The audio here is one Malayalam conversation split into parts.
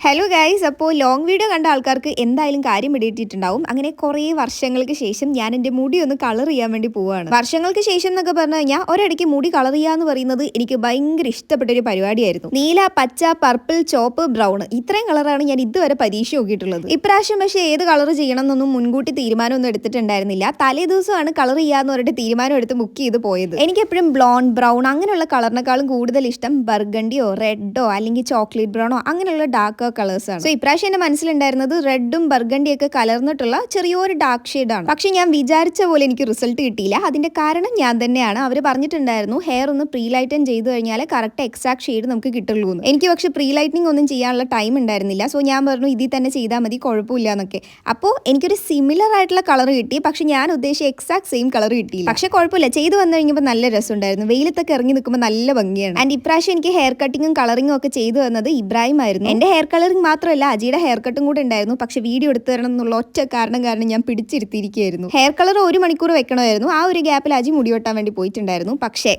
ഹലോ ഗൈസ് അപ്പോൾ ലോങ് വീഡിയോ കണ്ട ആൾക്കാർക്ക് എന്തായാലും കാര്യം പിടിയിട്ടിട്ടുണ്ടാവും അങ്ങനെ കുറേ വർഷങ്ങൾക്ക് ശേഷം ഞാൻ എന്റെ മുടി ഒന്ന് കളർ ചെയ്യാൻ വേണ്ടി പോവുകയാണ് വർഷങ്ങൾക്ക് ശേഷം എന്നൊക്കെ പറഞ്ഞു കഴിഞ്ഞാൽ ഒരിടയ്ക്ക് മുടി കളർ ചെയ്യുക എന്ന് പറയുന്നത് എനിക്ക് ഭയങ്കര ഇഷ്ടപ്പെട്ട ഒരു പരിപാടിയായിരുന്നു. നീല പച്ച പർപ്പിൾ ചോപ്പ് ബ്രൗൺ ഇത്രയും കളറാണ് ഞാൻ ഇതുവരെ പരീക്ഷ നോക്കിയിട്ടുള്ളത്. ഇപ്രാവശ്യം പക്ഷേ ഏത് കളർ ചെയ്യണം എന്നൊന്നും മുൻകൂട്ടി തീരുമാനമൊന്നും എടുത്തിട്ടുണ്ടായിരുന്നില്ല. തലേ ദിവസമാണ് കളർ ചെയ്യാന്ന് പറഞ്ഞിട്ട് തീരുമാനം എടുത്ത് ബുക്ക് ചെയ്ത് പോയത്. എനിക്ക് എപ്പോഴും ബ്ലോൺ ബ്രൗൺ അങ്ങനെയുള്ള കളറിനേക്കാളും കൂടുതൽ ഇഷ്ടം ബർഗണ്ടിയോ റെഡോ അല്ലെങ്കിൽ ചോക്ലേറ്റ് ബ്രൗണോ അങ്ങനെയുള്ള ഡാർക്ക് കളേഴ്സ് ആണ്. സോ ഇപ്രാവശ്യം എന്റെ മനസ്സിലുണ്ടായിരുന്നത് റെഡും ബർഗണ്ടി ഒക്കെ കലർന്നിട്ടുള്ള ചെറിയൊരു ഡാർക്ക് ഷെയ്ഡ് ആണ്. പക്ഷെ ഞാൻ വിചാരിച്ച പോലെ എനിക്ക് റിസൾട്ട് കിട്ടിയില്ല. അതിന്റെ കാരണം ഞാൻ തന്നെയാണ്. അവർ പറഞ്ഞിട്ടുണ്ടായിരുന്നു ഹെയർ ഒന്ന് പ്രീ ലൈറ്റൻ ചെയ്തു കഴിഞ്ഞാൽ കറക്റ്റ് എക്സാക്ട് ഷെയ്ഡ് നമുക്ക് കിട്ടുള്ളൂ എന്ന്. എനിക്ക് പക്ഷേ പ്രീ ലൈറ്റനിങ് ഒന്നും ചെയ്യാനുള്ള ടൈം ഉണ്ടായിരുന്നില്ല. സോ ഞാൻ പറഞ്ഞു ഇതിൽ തന്നെ ചെയ്താൽ മതി കുഴപ്പമില്ല എന്നൊക്കെ. അപ്പോൾ എനിക്കൊരു സിമിലർ ആയിട്ടുള്ള കളർ കിട്ടി. പക്ഷെ ഞാൻ ഉദ്ദേശിച്ച എക്സാക്ട് സെയിം കളർ കിട്ടിയില്ല. പക്ഷെ കുഴപ്പമില്ല. ചെയ്തു വന്നു കഴിഞ്ഞപ്പോൾ നല്ല രസമുണ്ടായിരുന്നു. വെയിലത്തൊക്കെ ഇറങ്ങി നിൽക്കുമ്പോൾ നല്ല ഭംഗിയാണ്. ആൻഡ് ഇപ്രാവശ്യം എനിക്ക് ഹെയർ കട്ടിങ്ങും കളറിങ്ങും ഒക്കെ ചെയ്തു വന്നത് ഇബ്രാഹിം ആയിരുന്നു. എന്റെ ഹെയർ കളറിംഗ് മാത്രമല്ല അജിയുടെ ഹെയർ കട്ടും കൂടെ ഉണ്ടായിരുന്നു. പക്ഷെ വീഡിയോ എടുത്തു തരണം എന്നുള്ള ഒറ്റ കാരണം കാരണം ഞാൻ പിടിച്ചിരുത്തിയിരിക്കുകയായിരുന്നു. ഹെയർ കളർ ഒരു മണിക്കൂർ വെക്കണമായിരുന്നു. ആ ഒരു ഗ്യാപ്പിൽ അജി മുടി വെട്ടാൻ വേണ്ടി പോയിട്ടുണ്ടായിരുന്നു. പക്ഷേ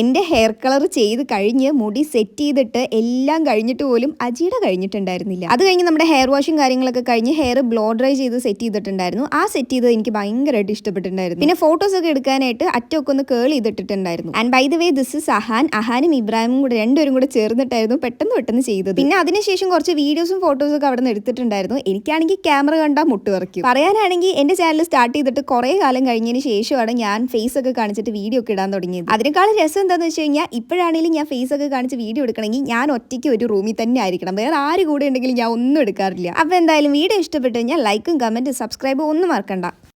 എന്റെ ഹെയർ കളർ ചെയ്ത് കഴിഞ്ഞ് മുടി സെറ്റ് ചെയ്തിട്ട് എല്ലാം കഴിഞ്ഞിട്ട് പോലും അജിയുടെ കഴിഞ്ഞിട്ടുണ്ടായിരുന്നില്ല. അത് കഴിഞ്ഞ് നമ്മുടെ ഹെയർ വാഷും കാര്യങ്ങളൊക്കെ കഴിഞ്ഞ് ഹെയർ ബ്ലോ ഡ്രൈ ചെയ്ത് സെറ്റ് ചെയ്തിട്ടുണ്ടായിരുന്നു. ആ സെറ്റ് ചെയ്തത് എനിക്ക് ഭയങ്കരമായിട്ട് ഇഷ്ടപ്പെട്ടിട്ടുണ്ടായിരുന്നു. പിന്നെ ഫോട്ടോസ് ഒക്കെ എടുക്കാനായിട്ട് അറ്റമൊക്കെ ഒന്ന് കേൾ ചെയ്തിട്ടുണ്ടായിരുന്നു and by the way this is Ahan. അഹാനും ഇബ്രാഹിമും കൂടെ രണ്ടുപേരും കൂടെ ചേർന്നിട്ടായിരുന്നു പെട്ടെന്ന് പെട്ടെന്ന് ചെയ്തത്. പിന്നെ അതിനുശേഷം കുറച്ച് വീഡിയോസും ഫോട്ടോസും ഒക്കെ അവിടെ നിന്ന് എടുത്തിട്ടുണ്ടായിരുന്നു. എനിക്കാണെങ്കിൽ ക്യാമറ കണ്ടാൽ മുട്ട് വിറയ്ക്കും പറയാനാണെങ്കിൽ എന്റെ ചാനൽ സ്റ്റാർട്ട് ചെയ്തിട്ട് കുറേ കാലം കഴിഞ്ഞതിന് ശേഷമാണ് ഞാൻ ഫേസ് ഒക്കെ കാണിച്ചിട്ട് വീഡിയോ ഒക്കെ ഇടാൻ തുടങ്ങിയത്. അതിനേക്കാളും രസം എന്താണെന്ന് വെച്ച് കഴിഞ്ഞാൽ ഇപ്പോഴാണെങ്കിലും ഞാൻ ഫേസ് ഒക്കെ കാണിച്ച് വീഡിയോ എടുക്കണമെങ്കിൽ ഞാൻ ഒറ്റയ്ക്ക് ഒരു റൂമിൽ തന്നെ ആയിരിക്കണം. വേറെ ആര് കൂടെ ഉണ്ടെങ്കിലും ഞാൻ ഒന്നും എടുക്കാറില്ല. അപ്പോൾ എന്തായാലും വീഡിയോ ഇഷ്ടപ്പെട്ട് കഴിഞ്ഞാൽ ലൈക്കും കമന്റും സബ്സ്ക്രൈബും ഒന്നും മറക്കണ്ട.